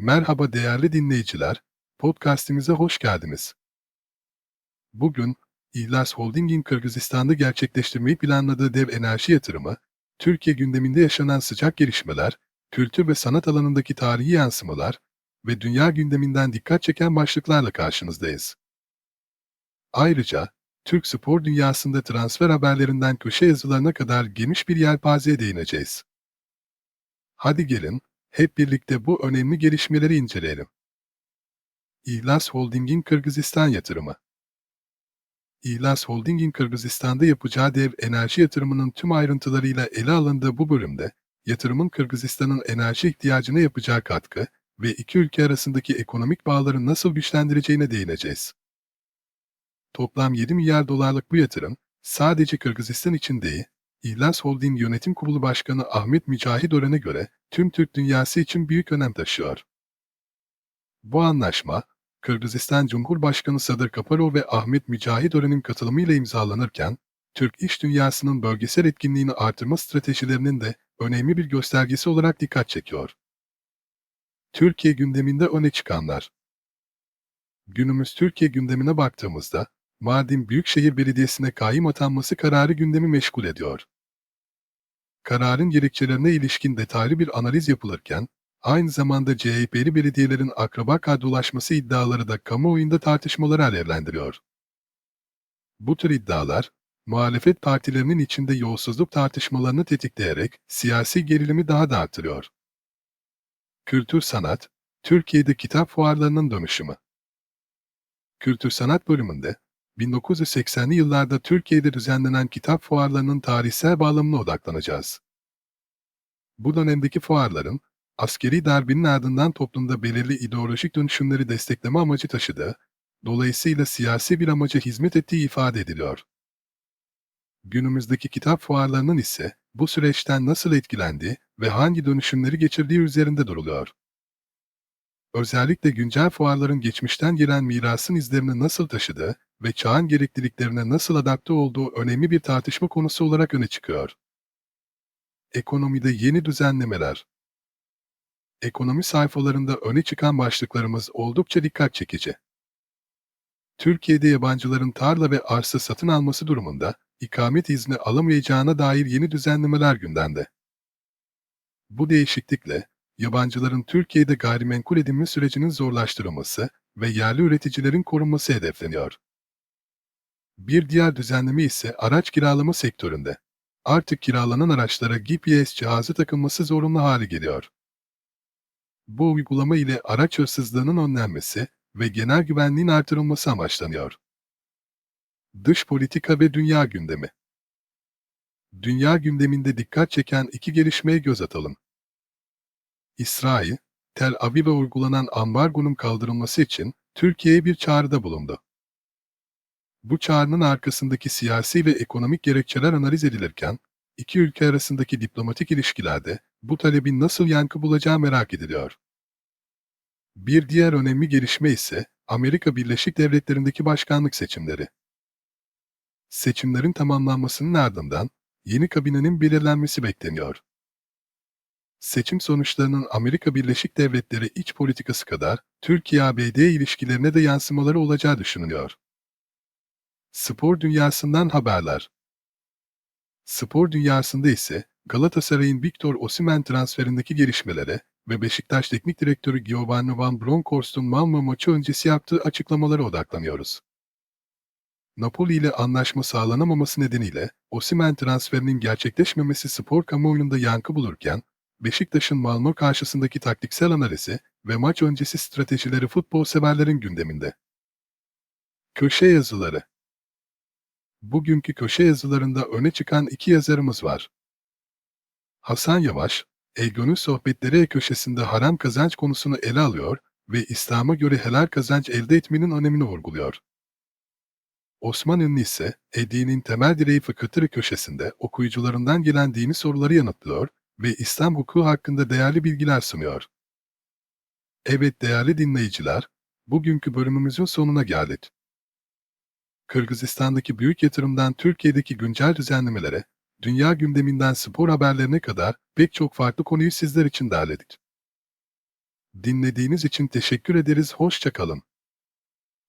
Merhaba değerli dinleyiciler, podcastimize hoş geldiniz. Bugün, İhlas Holding'in Kırgızistan'da gerçekleştirmeyi planladığı dev enerji yatırımı, Türkiye gündeminde yaşanan sıcak gelişmeler, kültür ve sanat alanındaki tarihi yansımalar ve dünya gündeminden dikkat çeken başlıklarla karşınızdayız. Ayrıca, Türk spor dünyasında transfer haberlerinden köşe yazılarına kadar geniş bir yelpazeye değineceğiz. Hadi gelin, hep birlikte bu önemli gelişmeleri inceleyelim. İhlas Holding'in Kırgızistan yatırımı İhlas Holding'in Kırgızistan'da yapacağı dev enerji yatırımının tüm ayrıntılarıyla ele alındığı bu bölümde, yatırımın Kırgızistan'ın enerji ihtiyacına yapacağı katkı ve iki ülke arasındaki ekonomik bağları nasıl güçlendireceğine değineceğiz. Toplam 7 milyar dolarlık bu yatırım, sadece Kırgızistan için değil, İhlas Holding Yönetim Kurulu Başkanı Ahmet Mücahidören'e göre tüm Türk dünyası için büyük önem taşıyor. Bu anlaşma, Kırgızistan Cumhurbaşkanı Sadır Kaparov ve Ahmet Mücahidören'in katılımıyla imzalanırken, Türk iş dünyasının bölgesel etkinliğini artırma stratejilerinin de önemli bir göstergesi olarak dikkat çekiyor. Türkiye gündeminde öne çıkanlar Günümüz Türkiye gündemine baktığımızda, Mardin Büyükşehir Belediyesi'ne kayyum atanması kararı gündemi meşgul ediyor. Kararın gerekçelerine ilişkin detaylı bir analiz yapılırken, aynı zamanda CHP'li belediyelerin akraba kadrolaşması iddiaları da kamuoyunda tartışmaları alevlendiriyor. Bu tür iddialar, muhalefet partilerinin içinde yolsuzluk tartışmalarını tetikleyerek siyasi gerilimi daha da artırıyor. Kültür sanat, Türkiye'de kitap fuarlarının dönüşümü. Kültür sanat bölümünde, 1980'li yıllarda Türkiye'de düzenlenen kitap fuarlarının tarihsel bağlamına odaklanacağız. Bu dönemdeki fuarların, askeri darbenin ardından toplumda belirli ideolojik dönüşümleri destekleme amacı taşıdığı, dolayısıyla siyasi bir amaca hizmet ettiği ifade ediliyor. Günümüzdeki kitap fuarlarının ise bu süreçten nasıl etkilendiği ve hangi dönüşümleri geçirdiği üzerinde duruluyor. Özellikle güncel fuarların geçmişten gelen mirasın izlerini nasıl taşıdığı ve çağın gerekliliklerine nasıl adapte olduğu önemli bir tartışma konusu olarak öne çıkıyor. Ekonomide yeni düzenlemeler Ekonomi sayfalarında öne çıkan başlıklarımız oldukça dikkat çekici. Türkiye'de yabancıların tarla ve arsa satın alması durumunda ikamet izni alamayacağına dair yeni düzenlemeler gündemde. Bu değişiklikle yabancıların Türkiye'de gayrimenkul edinme sürecinin zorlaştırılması ve yerli üreticilerin korunması hedefleniyor. Bir diğer düzenleme ise araç kiralama sektöründe. Artık kiralanan araçlara GPS cihazı takılması zorunlu hale geliyor. Bu uygulama ile araç hırsızlığının önlenmesi ve genel güvenliğin artırılması amaçlanıyor. Dış politika ve dünya gündemi Dünya gündeminde dikkat çeken iki gelişmeye göz atalım. İsrail, Tel Aviv'e uygulanan ambargonun kaldırılması için Türkiye'ye bir çağrıda bulundu. Bu çağrının arkasındaki siyasi ve ekonomik gerekçeler analiz edilirken, iki ülke arasındaki diplomatik ilişkilerde bu talebin nasıl yankı bulacağı merak ediliyor. Bir diğer önemli gelişme ise Amerika Birleşik Devletleri'ndeki başkanlık seçimleri. Seçimlerin tamamlanmasının ardından yeni kabinenin belirlenmesi bekleniyor. Seçim sonuçlarının Amerika Birleşik Devletleri iç politikası kadar Türkiye-ABD ilişkilerine de yansımaları olacağı düşünülüyor. Spor dünyasından haberler. Spor dünyasında ise Galatasaray'ın Victor Osimhen transferindeki gelişmelere ve Beşiktaş Teknik Direktörü Giovanni Van Bronckhorst'un Malmö maçı öncesi yaptığı açıklamalara odaklanıyoruz. Napoli ile anlaşma sağlanamaması nedeniyle Osimhen transferinin gerçekleşmemesi spor kamuoyunda yankı bulurken, Beşiktaş'ın Malmö karşısındaki taktiksel analizi ve maç öncesi stratejileri futbol severlerin gündeminde. Köşe yazıları Bugünkü köşe yazılarında öne çıkan iki yazarımız var. Hasan Yavaş, Elgönül Sohbetleri köşesinde haram kazanç konusunu ele alıyor ve İslam'a göre helal kazanç elde etmenin önemini vurguluyor. Osman Ünlü ise Edi'nin temel direği fıkıhtırı köşesinde okuyucularından gelen dini soruları yanıtlıyor ve İslam hukuku hakkında değerli bilgiler sunuyor. Evet değerli dinleyiciler, bugünkü bölümümüzün sonuna geldik. Kırgızistan'daki büyük yatırımdan Türkiye'deki güncel düzenlemelere, dünya gündeminden spor haberlerine kadar pek çok farklı konuyu sizler için derledik. Dinlediğiniz için teşekkür ederiz. Hoşça kalın.